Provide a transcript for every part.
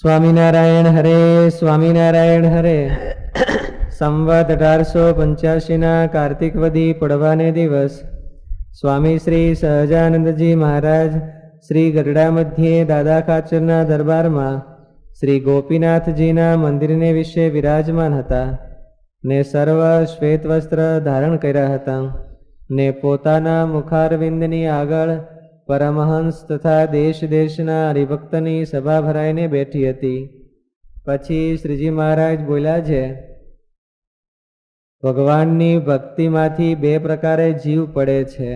સ્વામિનારાયણ હરે સ્વામિનારાયણ હરે. સંવત અઢારસો પંચ્યાસીના કાર્તિકવદી પડવાને દિવસ. સ્વામી શ્રી સહજાનંદજી મહારાજ શ્રી ગરડા મધ્યે દાદા ખાચરના દરબારમાં શ્રી ગોપીનાથજીના મંદિરને વિશે વિરાજમાન હતા ને સર્વ શ્વેત વસ્ત્ર ધારણ કર્યા હતા ને પોતાના મુખારવિંદની આગળ પરમહંસ તથા દેશ દેશના હરિભક્તની સભા ભરાઈને બેઠી હતી. પછી શ્રીજી મહારાજ બોલ્યા છે, ભગવાનની ભક્તિમાંથી બે પ્રકારે જીવ પડે છે.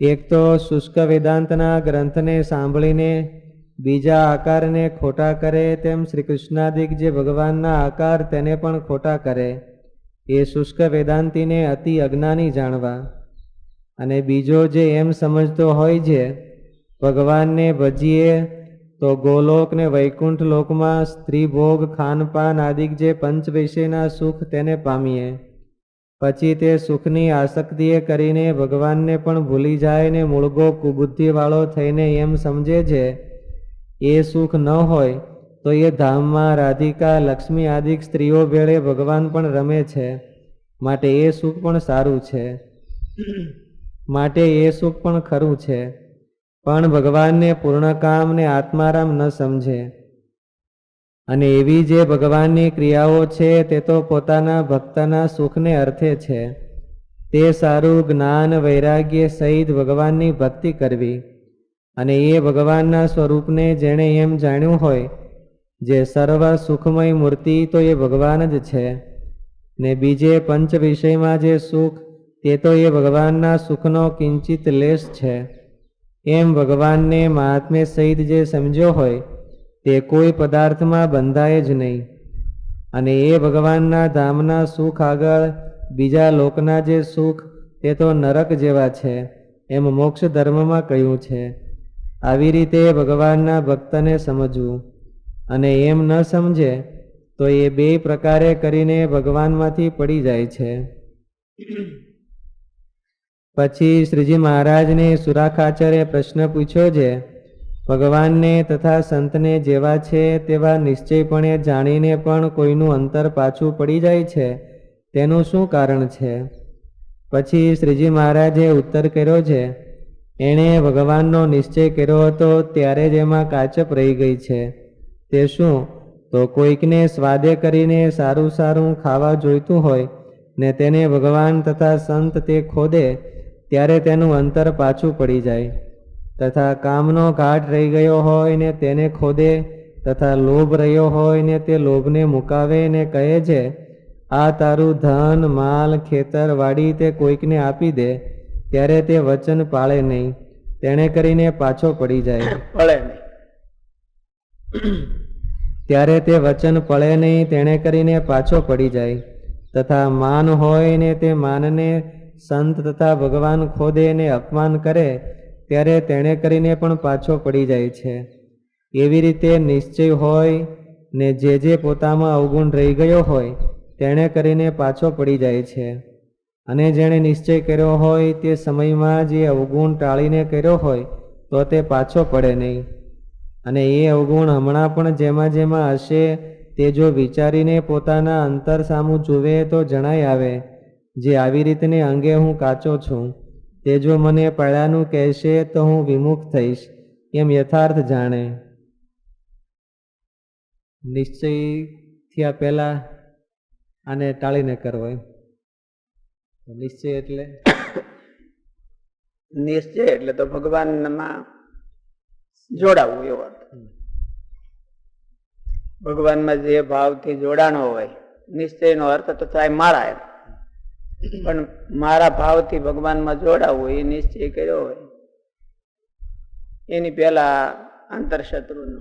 એક તો શુષ્ક વેદાંતના ગ્રંથને સાંભળીને, બીજા આકારને ખોટા કરે તેમ શ્રી કૃષ્ણાદિક જે ભગવાનના આકાર તેને પણ ખોટા કરે. એ શુષ્ક વેદાંતિને અતિ અજ્ઞાની જાણવા. અને બીજો જે એમ સમજતો હોય છે, ભગવાનને ભજીએ, તો ગોલોક ને વૈકુંઠ લોકમાં સ્ત્રી ભોગ ખાનપાન આદિક જે પંચ વિષયના સુખ તેને પામીએ. પછી તે સુખની આસક્તિએ કરીને ભગવાનને પણ ભૂલી જાય ને મૂળગો કુબુદ્ધિવાળો થઈને એમ સમજે છે, એ સુખ ન હોય, તો એ ધામમાં રાધિકા, લક્ષ્મી આદિક સ્ત્રીઓ ભેળે ભગવાન પણ રમે છે, માટે એ સુખ પણ સારું છે. માટે એ સુખ પણ ખરું છે, પણ ભગવાનને પૂર્ણકામને આત્મારામ ન સમજે. અને એવી જે ભગવાનની ક્રિયાઓ છે, તે તો પોતાના ભક્તના સુખને અર્થે છે. તે સારું જ્ઞાન વૈરાગ્ય સહિત ભગવાનની ભક્તિ કરવી. અને એ ભગવાનના સ્વરૂપને જેણે એમ જાણ્યું હોય, જે સર્વ સુખમય મૂર્તિ તો એ ભગવાન જ છે. ને બીજે પંચ વિષયમાં જે સુખ તે તો એ ભગવાનના સુખનો કિંચિત લેશ છે. એમ ભગવાનને મહાત્મ્ય સહિત જે સમજ્યો હોય, તે કોઈ પદાર્થમાં બંધાય જ નહીં. અને એ ભગવાનના ધામના સુખ આગળ બીજા લોકના જે સુખ, તે તો નરક જેવા છે, એમ મોક્ષ ધર્મમાં કહ્યું છે. આવી રીતે ભગવાનના ભક્તને સમજવું. અને એમ ન સમજે, તો એ બે પ્રકારે કરીને ભગવાનમાંથી પડી જાય છે. પછી શ્રીજી મહારાજને સુરાખાચરે પ્રશ્ન પૂછ્યો છે, ભગવાનને તથા સંતને જેવા છે તેવા નિશ્ચયપણે જાણીને પણ કોઈનું અંતર પાછું પડી જાય છે, તેનું શું કારણ છે? પછી શ્રીજી મહારાજે ઉત્તર કર્યો છે, એણે ભગવાનનો નિશ્ચય કર્યો હતો ત્યારે જ એમાં કાચપ રહી ગઈ છે. તે શું, તો કોઈકને સ્વાદે કરીને સારું સારું ખાવા જોઈતું હોય ને તેને ભગવાન તથા સંત તે ખોદે ત્યારે તેનું અંતર પાછું પડી જાય. તથા કામનો ઘાટ રહી ગયો હોય ને તેને ખોદે તથા લોભ રહ્યો હોય ને તે લોભને મુકાવે ને કહે છે આ તારું ધન માલ ખેતર વાડી તે કોઈકને આપી દે ત્યારે તે વચન પાળે નહીં. તેણે કરીને પાછો પડી જાય. પડે નહીં. ત્યારે તે વચન પળે નહીં તેણે કરીને પાછો પડી જાય. તથા માન હોય ને તે માનને સંત તથા ભગવાન ખોદે ને અપમાન કરે, ત્યારે તેણે કરીને પણ પાછો પડી જાય છે. એવી રીતે નિશ્ચય હોય ને જે જે પોતામાં અવગુણ રહી ગયો હોય, તેણે કરીને પાછો પડી જાય છે. અને જેણે નિશ્ચય કર્યો હોય તે સમયમાં જે અવગુણ ટાળીને કર્યો હોય, તો તે પાછો પડે નહીં. અને એ અવગુણ હમણાં પણ જેમાં જેમાં હશે, તે જો વિચારીને પોતાના અંતર સામું જુએ તો જણાય આવે જે આવી રીતને અંગે હું કાચો છું તે જો મને પડ્યાનું કહેશે તો હું વિમુખ થઈશ એમ યથાર્થ જાણે. નિશ્ચય થયા પહેલા આને ટાળીને કરવો એમ. નિશ્ચય એટલે? નિશ્ચય એટલે તો ભગવાનમાં જોડાવું એવો ભગવાનમાં જે ભાવથી જોડાણો હોય નિશ્ચયનો અર્થ તો થાય મારા એમ. પણ મારા ભાવથી ભગવાનમાં જોડાવું એ નિશ્ચય કર્યો હોય, એની પેલા આંતરશત્રુનો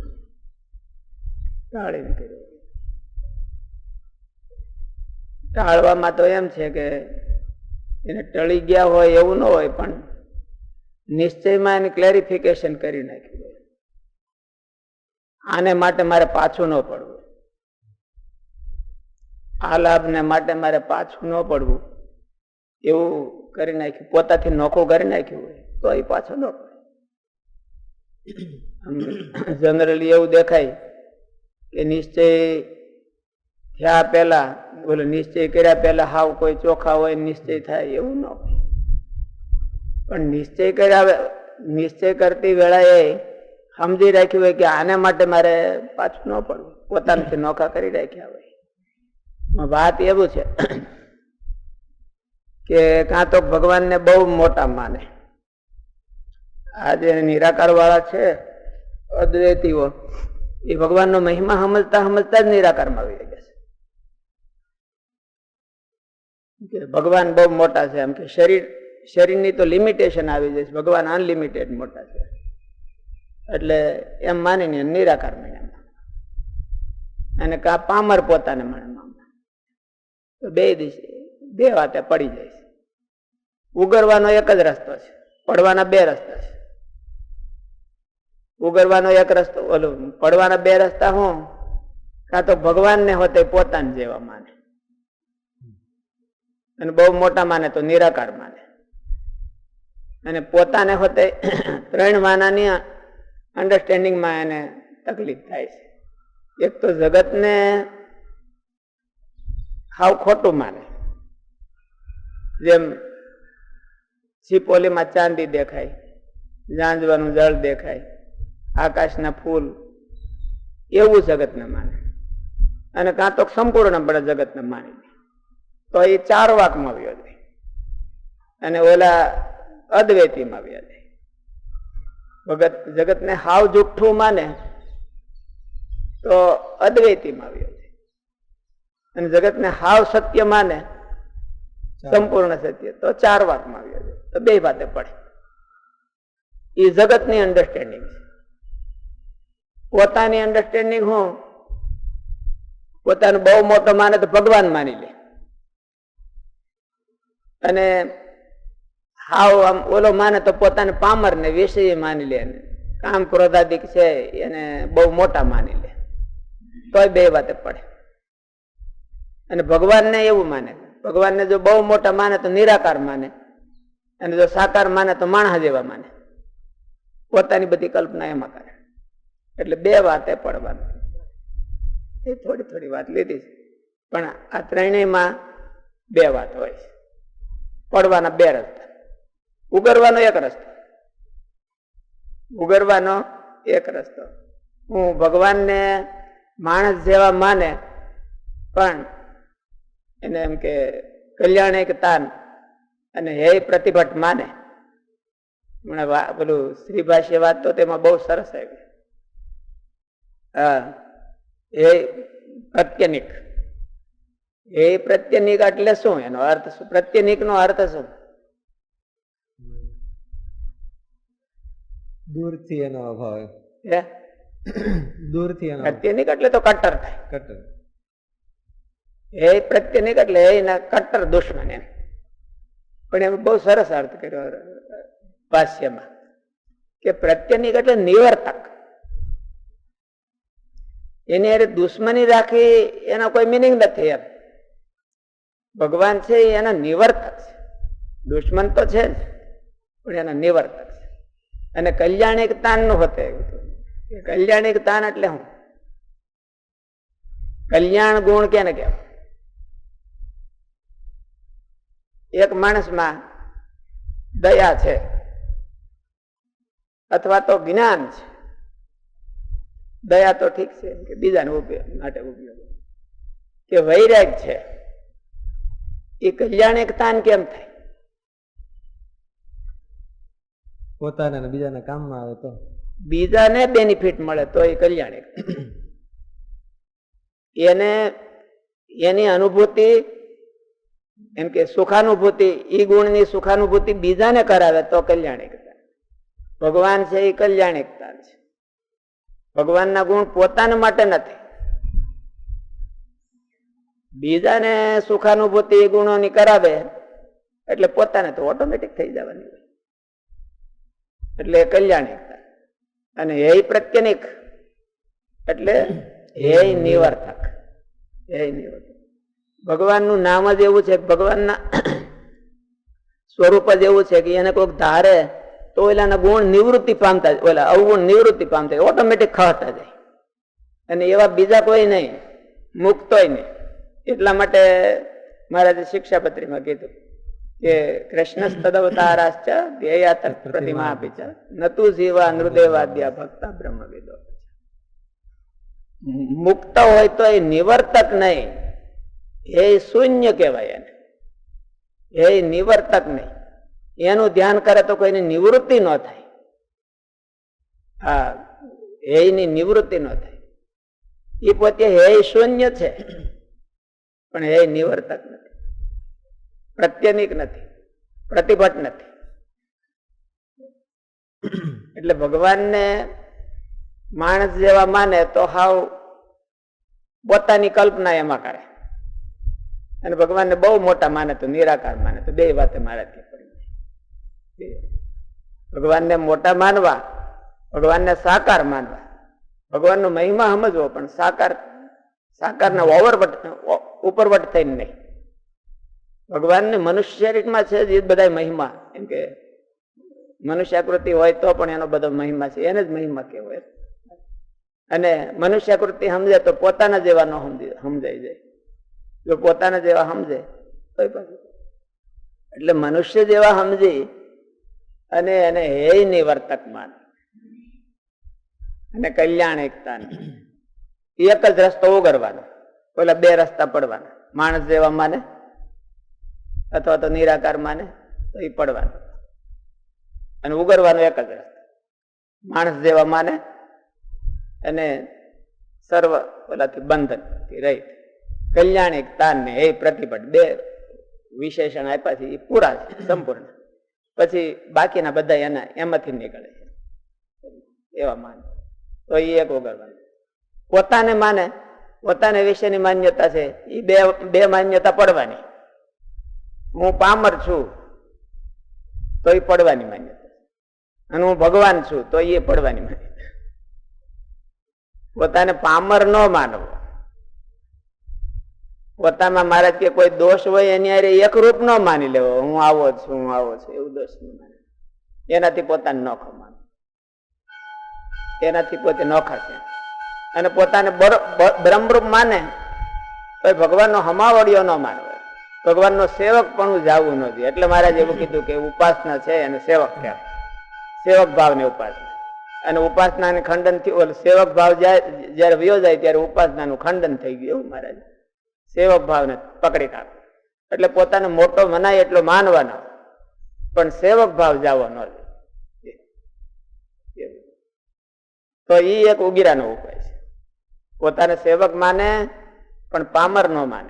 ટાળીને કર્યો ટાળવામાં તો એમ છે કે એને ટળી ગયા હોય એવું ન હોય, પણ નિશ્ચયમાં એની ક્લેરિફિકેશન કરી નાખ્યું આને માટે મારે પાછું ન પડવું. આ લાભને માટે મારે પાછું ન પડવું. એવું કરી નાખ્યું. પોતાથી નોખું કરી નાખ્યું હોય, તો એ પાછો ન જનરલી એવું દેખાય કે નિશ્ચય થયા પહેલા બોલે નિશ્ચય કર્યા પહેલા હાવ કોઈ ચોખા હોય, નિશ્ચય થાય એવું ન હોય. પણ નિશ્ચય કર્યા નિશ્ચય કરતી વેળાએ સમજી રાખ્યું હોય કે આને માટે મારે પાછું ન પડવું. પોતાનાથી નોખા કરી રાખ્યા હોય. વાત એવું છે કે કાં તો ભગવાનને બહુ મોટા માને. આ જે નિરાકાર વાળા છે, અદ્વૈતીઓ, એ ભગવાનનો મહિમા સમજતા સમજતા જ નિરાકારમાં આવી ગયા છે. કે ભગવાન બહુ મોટા છે, એમ કે શરીર, શરીરની તો લિમિટેશન આવી જાય છે, ભગવાન અનલિમિટેડ મોટા છે. એટલે એમ માનીને નિરાકાર મહિનામાં અને કા પામર પોતાને માને તો બે દિવસે, બે વાતે પડી જાય છે. ઉગરવાનો એક જ રસ્તો છે, પડવાના બે રસ્તા છે. ઉગરવાનો એક રસ્તો, ઓલો પડવાના બે રસ્તા હું કાં તો ભગવાનને હોતે પોતાને જેવા માને. અને બહુ મોટા માને તો નિરાકાર માને. અને પોતાને હોતે ત્રણ માનાની અંડરસ્ટેન્ડિંગમાં એને તકલીફ થાય છે. એક તો જગતને હાવ ખોટું માને. જેમ સિપોલીમાં ચાંદી દેખાય, જાંજવાનું જળ દેખાય, આકાશના ફૂલ. એવું જગતને માને. અને કાં તો સંપૂર્ણપણે જગતને માની. તો એ ચાર વાકમાં આવ્યો જાય અને ઓલા અદ્વૈતીમાં આવ્યા જાય ભગત, જગતને હાવ જુઠ્ઠું માને, તો અદ્વૈતીમાં આવ્યો જાય અને જગતને હાવ સત્ય માને સંપૂર્ણ સત્ય. તો ચાર વાતમાં આવ્યો જાય તો બે વાતે પડે. એ જગતની અન્ડરસ્ટેન્ડિંગ છે. પોતાની અન્ડરસ્ટેન્ડિંગ હું? પોતાનું બહુ મોટો માને તો ભગવાન માની લે. અને હાવ આમ ઓલો માને તો પોતાને પામર ને વિષય માની લે કામ ક્રોધાદિક છે, એને બહુ મોટા માની લે. તોય બે વાતે પડે. અને ભગવાનને એવું માને. ભગવાનને જો બહુ મોટા માને તો નિરાકાર માને. અને જો સાકાર માને તો માણસ જેવા માને. પોતાની બધી કલ્પના એમાં કરે. એટલે બે વાતે પડવાનું. એ થોડી થોડી વાત લીધી છે. પણ આ ત્રણેયમાં બે વાત હોય છે. પડવાના બે રસ્તા. ઉગરવાનો એક રસ્તો. ઉગરવાનો એક રસ્તો. હું ભગવાનને માણસ જેવા માને, પણ એને એમ કે કલ્યાણ એક તાન અને હે પ્રતિભટ માને. હમણાં પેલું શ્રી ભાષ્ય વાત તો તેમાં બહુ સરસ આવી. હા હે પ્રત્યનિક. હે પ્રત્યનિક એટલે શું? એનો અર્થ શું? પ્રત્યનિક નો અર્થ શું? દૂરથી એનો અભાવ. દૂરથી એનો પ્રત્યનિક એટલે તો કટ્ટર થાય. કટ્ટર એ પ્રત્યનિક એટલે એના કટ્ટર દુશ્મન એમ પણ એમ બહુ સરસ અર્થ કર્યો ભાષ્યમાં કે પ્રત્યનિક એટલે નિવર્તક. એની હારે દુશ્મની રાખી એનો કોઈ મિનિંગ નથી એમ. ભગવાન છે એના નિવર્તક છે. દુશ્મન તો છે જ, પણ એના નિવર્તક છે. અને કલ્યાણિક તાનનું હોતે કલ્યાણિક તાન એટલે હું? કલ્યાણ ગુણ કેને કહેવાય? એક માણસમાં દયા છે અથવા તો જ્ઞાન છે. દયા તો ઠીક છે કે બીજાને ઉપયોગ માટે ઉપયોગ કે વૈરાગ છે. એ કલ્યાણ તાન કેમ થાય? પોતાના બીજાના કામમાં આવે તો? બીજાને બેનિફિટ મળે તો એ કલ્યાણ એને એની અનુભૂતિ એમ કે સુખાનુભૂતિ એ ગુણની સુખાનુભૂતિ બીજાને કરાવે તો કલ્યાણિકતા. ભગવાન છે એ કલ્યાણિકતા છે. ભગવાનના ગુણ પોતાના માટે નથી. બીજાને સુખાનુભૂતિ એ ગુણોની કરાવે, એટલે પોતાને તો ઓટોમેટિક થઈ જવાની એટલે કલ્યાણિકતા. અને હે પ્રત્યનિક એટલે હે નિવર્તક હે નિવર્તક ભગવાનનું નામ જ એવું છે, ભગવાનના સ્વરૂપ જ એવું છે કે એને કોઈક ધારે, તો ઓલાના ગુણ નિવૃત્તિ પામતા ઓલા અવગુણ નિવૃત્તિ પામતા ઓટોમેટિક ખહતા જાય. અને એવા બીજા કોઈ નહીં, મુક્તોય નહીં. એટલા માટે મહારાજે શિક્ષાપત્રીમાં કીધું કે કૃષ્ણ તદવતારાશ્ચ ધ્યેયા પ્રતિમા આપી છે. નતુ જીવા નૃદેવાદ્યા ભક્તા મુક્ત હોય તો એ નિવર્તક નહીં. એ શૂન્ય કહેવાય એને. એ નિવર્તક નહીં. એનું ધ્યાન કરે તો કોઈની નિવૃત્તિ ન થાય. હા હેયની નિવૃત્તિ ન થાય. એ પોતે હે શૂન્ય છે, પણ હે નિવર્તક નથી. પ્રત્યનિક નથી. પ્રતિભટ નથી. એટલે ભગવાનને માણસ જેવા માને તો હાવ પોતાની કલ્પના એમાં કરે. અને ભગવાનને બહુ મોટા માને તો નિરાકાર માને તો બે વાતે મારાથી પડી ભગવાનને મોટા માનવા, ભગવાનને સાકાર માનવા. ભગવાનનો મહિમા સમજવો, પણ સાકાર, સાકારના ઓવરવટ ઉપરવટ થઈને નહીં. ભગવાનને મનુષ્ય શરીરમાં છે જ, એ બધા મહિમા. એમ કે મનુષ્યાકૃતિ હોય તો પણ એનો બધો મહિમા છે. એને જ મહિમા કહેવાય. અને મનુષ્યાકૃતિ સમજે તો પોતાના જેવા ન સમજાઈ જાય. જો પોતાના જેવા સમજે તો એટલે મનુષ્ય જેવા સમજી અને એને હે નિવર્તક માન. અને કલ્યાણ એકતા એક જ રસ્તો ઉગરવાનો પેલા બે રસ્તા પડવાના. માણસ જેવા માને અથવા તો નિરાકાર માને, તો એ પડવાનું. અને ઉગરવાનો એક જ રસ્તો. માણસ જેવા માને અને સર્વ ઓલાથી બંધન રહી કલ્યાણિક તાન ને એ પ્રતિપટ બે વિશેષણ આપ્યા છે, એ પૂરા છે, સંપૂર્ણ. પછી બાકીના બધા એના, એમાંથી નીકળે છે. એવા માને. તો એ એક વગરવાનું પોતાને માને, પોતાને વિશેની માન્યતા છે એ બે બે માન્યતા પડવાની. હું પામર છું, તો એ પડવાની માન્યતા. અને હું ભગવાન છું, તો એ પડવાની માન્યતા. પોતાને પામર ન માનવો. પોતામાં મારા કે કોઈ દોષ હોય એની હારે એક રૂપ ન માની લેવો. હું આવો છું, હું આવો છું, એવું દોષ ન માને. એનાથી પોતાને નોખો માનો એનાથી પોતે નોખા છે અને પોતાને બ્રહ્મરૂપ માને તો ભગવાનનો હમાવડિયો ન માનવો. ભગવાનનો સેવક પણ જાવું નથી એટલે મહારાજ એવું કીધું કે ઉપાસના છે અને સેવક કહેવાય. સેવક ભાવને ઉપાસના. અને ઉપાસનાને ખંડન થયું સેવક ભાવ જાય, જ્યારે વયો જાય ત્યારે ઉપાસનાનું ખંડન થઈ ગયું એવું મહારાજ. સેવક ભાવને પકડી નાખો એટલે પોતાને મોટો મનાય એટલો માનવાનો. પણ સેવક ભાવ જવો ન તો એ એક ઉગીરાનો ઉપાય છે. પોતાને સેવક માને, પણ પામર ન માને.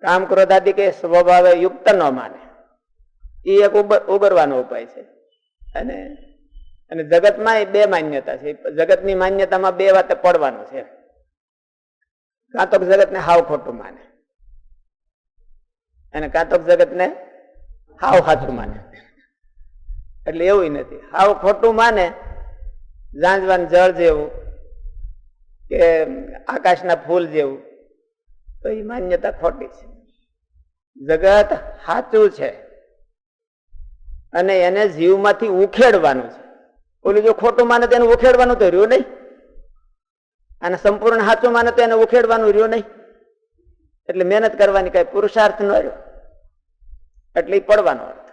કામ ક્રોધાદી કે સ્વભાવે યુક્ત ન માને. એ એક ઉગરવાનો ઉપાય છે. અને અને જગતમાં એ બે માન્યતા છે. જગતની માન્યતામાં બે વાતે પડવાનું છે. કાં તો જગતને હાવ ખોટું માને. અને કાં તો જગતને હાવ સાચું માને. એટલે એવું નથી. હાવ ખોટું માને, ઝાંઝવાન જળ જેવું કે આકાશના ફૂલ જેવું, તો એ માન્યતા ખોટી છે. જગત સાચું છે. અને એને જીવમાંથી ઉખેડવાનું છે. ઓલું જો ખોટું માને તો એને ઉખેડવાનું તો રહ્યું નહીં. અને સંપૂર્ણ સાચું માને તો એને ઉખેડવાનું રહ્યું નહીં. એટલે મહેનત કરવાની કઈ પુરુષાર્થ ન રહ્યો. એટલે પડવાનો અર્થ.